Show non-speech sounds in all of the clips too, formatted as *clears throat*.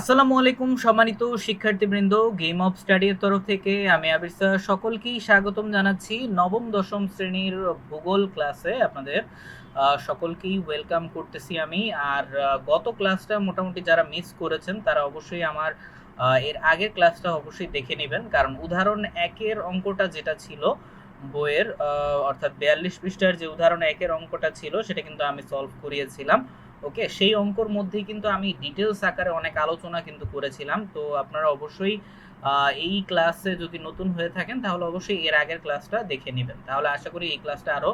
আসসালামু আলাইকুম, সম্মানিত শিক্ষার্থীবৃন্দ গেম অফ স্টাডির তরফ থেকে আমি আবির স্যার। সকলকেই স্বাগতম জানাচ্ছি নবম, দশম শ্রেণির ভূগোল ক্লাসে আপনাদের। সকলকেই ওয়েলকাম করতেছি আমি। আর গত ক্লাসটা মোটামুটি যারা মিস করেছেন, তারা অবশ্যই আমার এর আগের ক্লাসটা অবশ্যই দেখে নেবেন। কারণ উদাহরণ একের অঙ্কটা যেটা ছিল, বইয়ের অর্থাৎ বিয়াল্লিশ পৃষ্ঠার যে উদাহরণ একের অঙ্কটা ছিল, সেটা কিন্তু আমি সলভ করিয়েছিলাম। ওকে, সেই অঙ্কর মধ্যেই কিন্তু আমি ডিটেলস আকারে অনেক আলোচনা কিন্তু করেছিলাম। তো আপনারা অবশ্যই এই ক্লাসে যদি নতুন হয়ে থাকেন, তাহলে অবশ্যই এর আগের ক্লাসটা দেখে নেবেন। তাহলে আশা করি এই ক্লাসটা আরও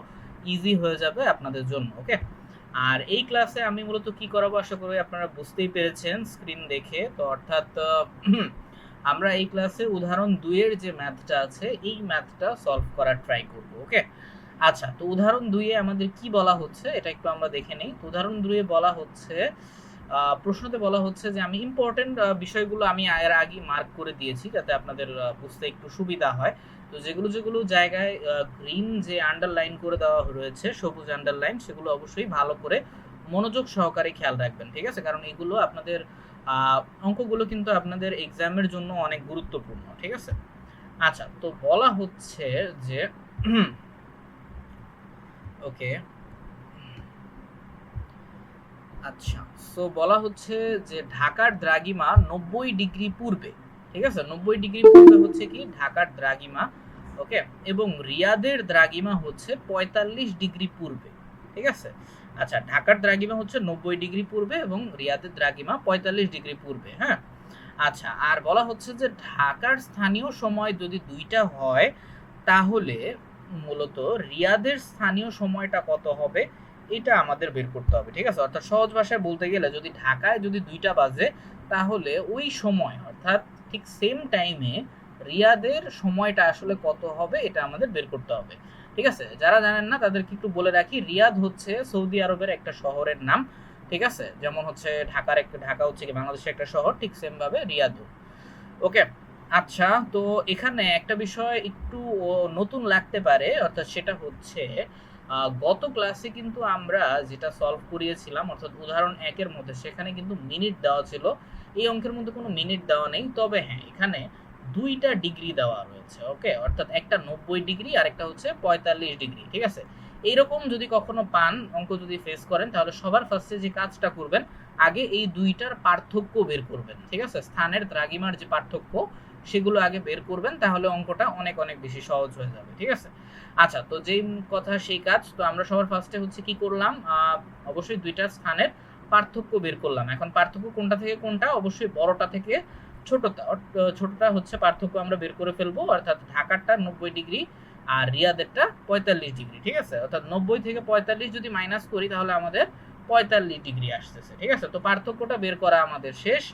ইজি হয়ে যাবে আপনাদের জন্য, ওকে? আর এই ক্লাসে আমি মূলত কি করাবো আশা করি আপনারা বুঝতেই পেরেছেন স্ক্রিন দেখে। তো অর্থাৎ আমরা এই ক্লাসে উদাহরণ দুইয়ের যে ম্যাথটা আছে, এই ম্যাথটা সলভ করার ট্রাই করব, ওকে? আচ্ছা তো উদাহরণ দুইয়ে আমাদের কি বলা হচ্ছে? এটা একটু আমরা দেখে নিই। উদাহরণ দুইয়ে বলা হচ্ছে প্রশ্নতে বলা হচ্ছে যে আমি ইম্পর্টেন্ট বিষয়গুলো আমি এর আগে মার্ক করে দিয়েছি যাতে আপনাদের বুঝতে একটু সুবিধা হয়। তো যেগুলো যেগুলো জায়গায় গ্রিন যে আন্ডারলাইন করে দেওয়া রয়েছে, সবুজ আন্ডারলাইন সেগুলো অবশ্যই ভালো করে মনোযোগ সহকারে খেয়াল রাখবেন, ঠিক আছে? কারণ এগুলো আপনাদের অঙ্কগুলো কিন্তু আপনাদের এক্সামের জন্য অনেক গুরুত্বপূর্ণ, ঠিক আছে? আচ্ছা তো বলা হচ্ছে যে ওকে। আচ্ছা সো বলা হচ্ছে যে ঢাকার দ্রাগিমা নব্বই ডিগ্রি পূর্বে, ঠিক আছে? নব্বই ডিগ্রি পূর্বে হচ্ছে কি? ঢাকার দ্রাগিমা ওকে? এবং রিয়াদের দ্রাগিমা হচ্ছে পঁয়তাল্লিশ ডিগ্রি পূর্বে, ঠিক আছে? আচ্ছা ঢাকার দ্রাগিমা হচ্ছে নব্বই ডিগ্রি পূর্বে এবং রিয়াদের দ্রাগিমা পঁয়তাল্লিশ ডিগ্রি পূর্বে হ্যাঁ? আচ্ছা আর বলা হচ্ছে যে ঢাকার স্থানীয় সময় যদি দুইটা হয়, তাহলে মূলত রিয়াদের স্থানীয় সময়টা কত হবে, এটা আমাদের বের করতে হবে, ঠিক আছে? অর্থাৎ সহজ ভাষায় বলতে গেলে যদি ঢাকায় যদি দুইটা বাজে, তাহলে ওই সময়, অর্থাৎ ঠিক সেম টাইমে রিয়াদের সময়টা আসলে কত হবে, এটা আমাদের বের করতে হবে, ঠিক আছে? যারা জানেন না, তাদেরকে একটু বলে রাখি, রিয়াদ হচ্ছে সৌদি আরবের একটা শহরের নাম, ঠিক আছে? যেমন হচ্ছে ঢাকার একটা ঢাকা হচ্ছে কি, বাংলাদেশের একটা শহর, ঠিক সেম ভাবে রিয়াদও ওকে আচ্ছা তো এখানে একটা বিষয় একটু নতুন লাগতে পারে, অর্থাৎ সেটা হচ্ছে গত ক্লাসে কিন্তু আমরা যেটা সলভ করিয়েছিলাম, অর্থাৎ উদাহরণ একের মধ্যে, সেখানে কিন্তু মিনিট দেওয়া ছিল। এই অঙ্কের মধ্যে কোনো মিনিট দেওয়া নেই, তবে হ্যাঁ এখানে দুইটা ডিগ্রি দেওয়া রয়েছে ওকে অর্থাৎ একটা নব্বই ডিগ্রি আর একটা হচ্ছে পঁয়তাল্লিশ ডিগ্রি ঠিক আছে? এইরকম যদি কখনো পান, অঙ্ক যদি ফেস করেন, তাহলে সবার ফার্স্টে যে কাজটা করবেন, আগে এই দুইটার পার্থক্য বের করবেন, ঠিক আছে? স্থানের দ্রাগিমার যে পার্থক্য সেগুলো আগে বের করবেন, তাহলে অঙ্কটা অনেক অনেক বেশি সহজ হয়ে যাবে, ঠিক আছে? আচ্ছা তো যেই কথা সেই কাজ, তো আমরা সবার ফার্স্টে হচ্ছে কি করলাম? অবশ্যই দুইটা স্থানের পার্থক্য বের করলাম। এখন পার্থক্য কোনটা থেকে কোনটা? অবশ্যই বড়টা থেকে ছোটটা ছোটটা হচ্ছে পার্থক্য আমরা বের করে ফেলব, অর্থাৎ ঢাকারটা নব্বই ডিগ্রি আর রিয়াদেরটা পঁয়তাল্লিশ ডিগ্রি, ঠিক আছে? অর্থাৎ নব্বই থেকে পঁয়তাল্লিশ যদি মাইনাস করি, তাহলে আমাদের পঁয়তাল্লিশ ডিগ্রি আসতেছে, ঠিক আছে? তো পার্থক্যটা বের করা আমাদের শেষ।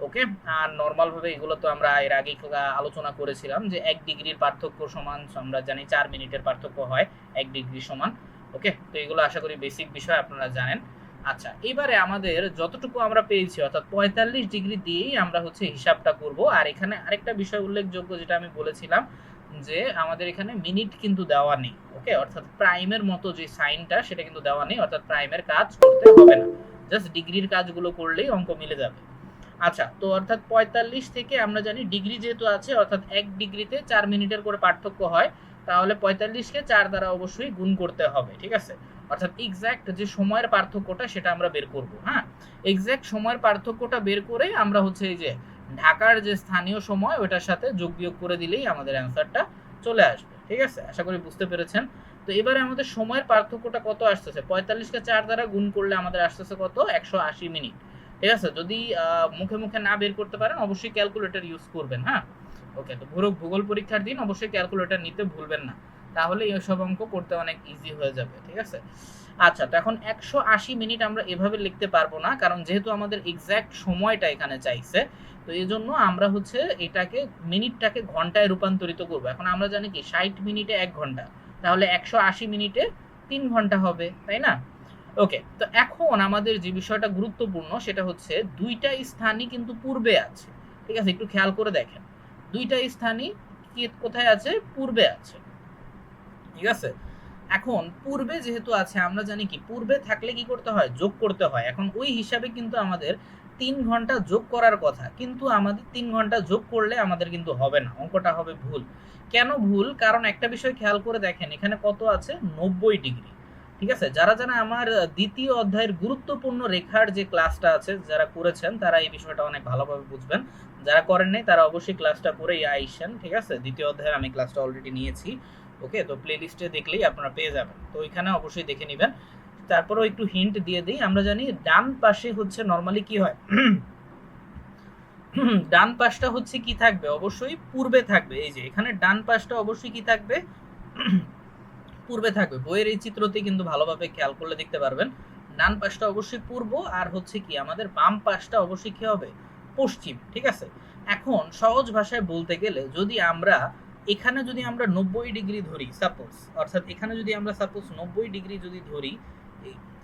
ওকে? আর নর্মাল ভাবে এগুলো তো আমরা এর আগেই কা- আলোচনা করেছিলাম যে এক ডিগ্রির পার্থক্য সমান আমরা জানি চার মিনিটের পার্থক্য হয় এক ডিগ্রি সমান, ওকে? তো এগুলো আশা করি বেসিক বিষয়, আপনারা জানেন। আচ্ছা এবারে আমাদের যতটুকু আমরা পেয়েছি, অর্থাৎ পঁয়তাল্লিশ ডিগ্রি দিয়েই আমরা হচ্ছে হিসাবটা করব। আর এখানে আরেকটা বিষয় উল্লেখযোগ্য যেটা আমি বলেছিলাম যে আমাদের এখানে মিনিট কিন্তু দেওয়া নেই, ওকে? অর্থাৎ প্রাইমের মতো যে সাইনটা, সেটা কিন্তু দেওয়া নেই, অর্থাৎ প্রাইমের কাজ করতে হবে না। জাস্ট ডিগ্রির কাজগুলো করলেই অঙ্ক মিলে যাবে। আচ্ছা তো অর্থাৎ পঁয়তাল্লিশ থেকে আমরা জানি ডিগ্রি যেহেতু আছে, অর্থাৎ এক ডিগ্রিতে চার মিনিটের করে পার্থক্য হয়, তাহলে পঁয়তাল্লিশকে চার দ্বারা অবশ্যই গুণ করতে হবে, ঠিক আছে? অর্থাৎ এক্সাক্ট যে সময়ের পার্থক্যটা সেটা আমরা বের করব হ্যাঁ? এক্সাক্ট সময়ের পার্থক্যটা বের করে আমরা হচ্ছে এই যে ঢাকার যে স্থানীয় সময়, ওটার সাথে যোগ বিয়োগ করে দিলেই আমাদের অ্যান্সারটা চলে আসবে, ঠিক আছে? আশা করি বুঝতে পেরেছেন। তো এবারে আমাদের সময়ের পার্থক্যটা কত আসতেছে? পঁয়তাল্লিশকে চার দ্বারা গুণ করলে আমাদের আসতেছে কত? একশো আশি মিনিট। ঠিক আছে? যদি মুখে মুখে না বের করতে পারেন, অবশ্যই ক্যালকুলেটর ইউজ করবেন হ্যাঁ? ওকে তো ভূগোল ভূগোল পরীক্ষার দিন অবশ্যই ক্যালকুলেটর নিতে ভুলবেন না। তাহলে এইসব অঙ্ক করতে অনেক ইজি হয়ে যাবে, ঠিক আছে? আচ্ছা তো এখন একশো আশি মিনিট আমরা এভাবে লিখতে পারব না, কারণ যেহেতু আমাদের এক্সাক্ট সময়টা এখানে চাইছে, তো এই জন্য আমরা হচ্ছে এটাকে, মিনিটটাকে ঘন্টায় রূপান্তরিত করব। এখন আমরা জানি কি, ষাট মিনিটে এক ঘণ্টা, তাহলে একশো আশি মিনিটে তিন ঘণ্টা হবে, তাই না? ওকে তো এখন আমাদের যে বিষয়টা গুরুত্বপূর্ণ সেটা হচ্ছে দুইটা স্থানই কিন্তু পূর্বে আছে। ঠিক আছে, একটু খেয়াল করে দেখেন। দুইটা স্থানই কি কোথায় আছে? পূর্বে আছে। ঠিক আছে? এখন পূর্বে যেহেতু আছে, আমরা জানি কি, পূর্বে থাকলে কি করতে হয়? যোগ করতে হয়। এখন ওই হিসাবে কিন্তু আমাদের তিন ঘণ্টা যোগ করার কথা, কিন্তু আমাদের তিন ঘণ্টা যোগ করলে আমাদের কিন্তু হবে না। অঙ্কটা হবে ভুল। কেন ভুল? কারণ একটা বিষয় খেয়াল করে দেখেন, এখানে কত আছে? নব্বই ডিগ্রি। ঠিক আছে? যারা যারা আমার দ্বিতীয় অধ্যায়ের গুরুত্বপূর্ণ রেখার যে ক্লাসটা আছে, যারা করেছেন, তারা এই বিষয়টা অনেক ভালোভাবে বুঝবেন। যারা করেন নাই, তারা অবশ্যই ক্লাসটা করেই আইসেন, ঠিক আছে? দ্বিতীয় অধ্যায়ের আমি ক্লাসটা অলরেডি নিয়েছি ওকে তো প্লে লিস্টে দেখলেই আপনারা পেয়ে যাবেন। তো ওইখানে অবশ্যই দেখে নেবেন। তারপরেও একটু হিন্ট দিয়ে দিই, আমরা জানি ডান পাশে হচ্ছে নর্মালি কি হয়? *clears throat* ডান পাশটা হচ্ছে কি থাকবে? অবশ্যই পূর্বে থাকবে। এই যে, এখানে ডান পাশটা অবশ্যই কি থাকবে? *clears throat* পূর্বে থাকবে। বইয়ের এই চিত্রতে কিন্তু ভালোভাবে খেয়াল করলে দেখতে পারবেন। ডান পাশটা অবশ্যই পূর্ব আর হচ্ছে কি, আমাদের বাম পাশটা অবশ্যই কি হবে? পশ্চিম, ঠিক আছে? এখন সহজ ভাষায় বলতে গেলে যদি আমরা এখানে যদি আমরা নব্বই ডিগ্রি ধরি সাপোজ অর্থাৎ এখানে যদি আমরা সাপোজ নব্বই ডিগ্রি যদি ধরি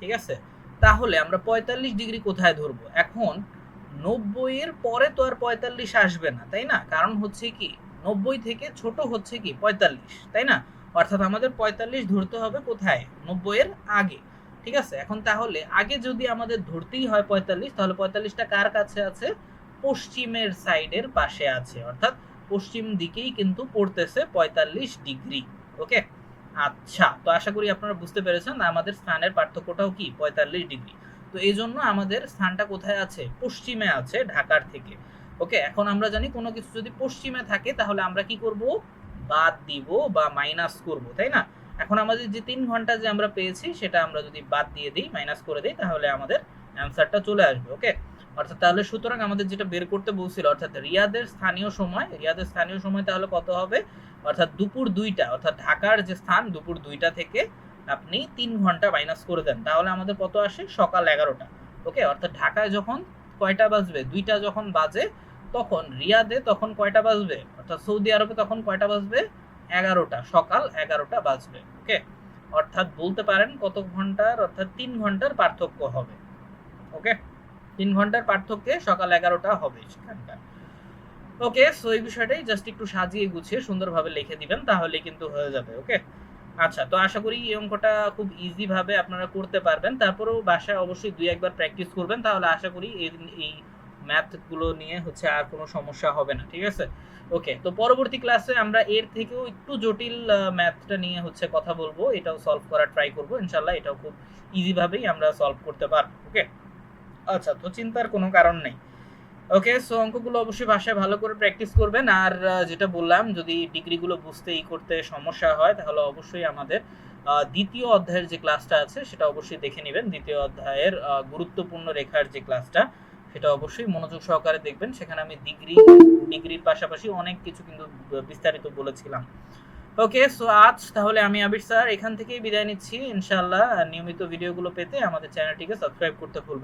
ঠিক আছে? তাহলে আমরা পঁয়তাল্লিশ ডিগ্রি কোথায় ধরবো? এখন নব্বইয়ের পরে তো আর পঁয়তাল্লিশ আসবে না, তাই না? কারণ হচ্ছে কি, নব্বই থেকে ছোট হচ্ছে কি, পঁয়তাল্লিশ, তাই না? অর্থাৎ আমাদের পঁয়তাল্লিশ ধরতে হবে কোথায়? নব্বই এর আগে। ঠিক আছে? এখন তাহলে আগে যদি আমাদের ধরতেই হয় পঁয়তাল্লিশ, তাহলে পঁয়তাল্লিশটা কার কাছে আছে? পশ্চিমের সাইডের পাশে আছে। অর্থাৎ পশ্চিম দিকেই কিন্তু পড়তেছে পঁয়তাল্লিশ ডিগ্রি। ওকে? আচ্ছা তো আশা করি আপনারা বুঝতে পেরেছেন আমাদের স্থানের পার্থক্যটাও কি? পঁয়তাল্লিশ ডিগ্রি। তো এই জন্য আমাদের স্থানটা কোথায় আছে? পশ্চিমে আছে ঢাকার থেকে। ওকে? এখন আমরা জানি কোনো কিছু যদি পশ্চিমে থাকে, তাহলে আমরা কি করব? বাদ দিব বা মাইনাস করব, তাই না? এখন আমাদের যে তিন ঘণ্টা যে আমরা পেয়েছি, সেটা আমরা যদি বাদ দিয়ে দিই মাইনাস করে দিই, তাহলে আমাদের অ্যান্সারটা চলে আসবে ওকে অর্থাৎ তাহলে সুতরাং আমাদের যেটা বের করতে বলছিল, অর্থাৎ রিয়াদের স্থানীয় সময়, রিয়াদের স্থানীয় সময় তাহলে কত হবে? অর্থাৎ দুপুর দুইটা, অর্থাৎ ঢাকার যে স্থান, দুপুর দুইটা থেকে আপনি তিন ঘণ্টা মাইনাস করে দেন, তাহলে আমাদের কত আসে? সকাল এগারোটা ওকে অর্থাৎ ঢাকায় যখন কয়টা বাজবে? দুইটা যখন বাজে তখন, রিয়াদে তখন কয়টা বাজবে? অর্থাৎ সৌদি আরবে তখন কয়টা বাজবে? এগারোটা, সকাল এগারোটা বাজবে ওকে অর্থাৎ বলতে পারেন কত ঘণ্টার, অর্থাৎ তিন ঘণ্টার পার্থক্য হবে ওকে তিন ঘণ্টার পার্থক্যে সকাল এগারোটা হবে সেখানকার। ওকে সো এই বিষয়টাই জাস্ট একটু সাজিয়ে গুছিয়ে সুন্দরভাবে লিখে দিবেন তাহলে কিন্তু হয়ে যাবে ওকে আচ্ছা তো আশা করি এই অঙ্কটা খুব ইজিভাবে আপনারা করতে পারবেন। তারপরেও বাসায় অবশ্যই দুই একবার প্র্যাকটিস করবেন, তাহলে আশা করি এই ম্যাথগুলো নিয়ে হচ্ছে আর কোনো সমস্যা হবে না, ঠিক আছে? ওকে তো পরবর্তী ক্লাসে আমরা এর থেকেও একটু জটিল ম্যাথটা নিয়ে হচ্ছে কথা বলব, এটাও সলভ করার ট্রাই করব ইনশাল্লাহ এটাও খুব ইজি ভাবেই আমরা সলভ করতে পারব ওকে আচ্ছা তো চিন্তার কোনো কারণ নেই। ওকে সো অঙ্কগুলো অবশ্যই ভাষায় ভালো করে প্র্যাকটিস করবেন, আর যেটা বললাম, যদি ডিগ্রিগুলো বুঝতে ই করতে সমস্যা হয়, তাহলে অবশ্যই আমাদের দ্বিতীয় অধ্যায়ের যে ক্লাসটা আছে, সেটা অবশ্যই দেখে নেবেন। দ্বিতীয় অধ্যায়ের গুরুত্বপূর্ণ রেখার যে ক্লাসটা সেটা অবশ্যই মনোযোগ সহকারে দেখবেন। সেখানে আমি ডিগ্রি ডিগ্রির পাশাপাশি অনেক কিছু কিন্তু বিস্তারিত বলেছিলাম। ওকে সো আজ তাহলে আমি আবির স্যার এখান থেকেই বিদায় নিচ্ছি। ইনশাআল্লাহ, নিয়মিত ভিডিওগুলো পেতে আমাদের চ্যানেলটিকে সাবস্ক্রাইব করতে ভুলবেন।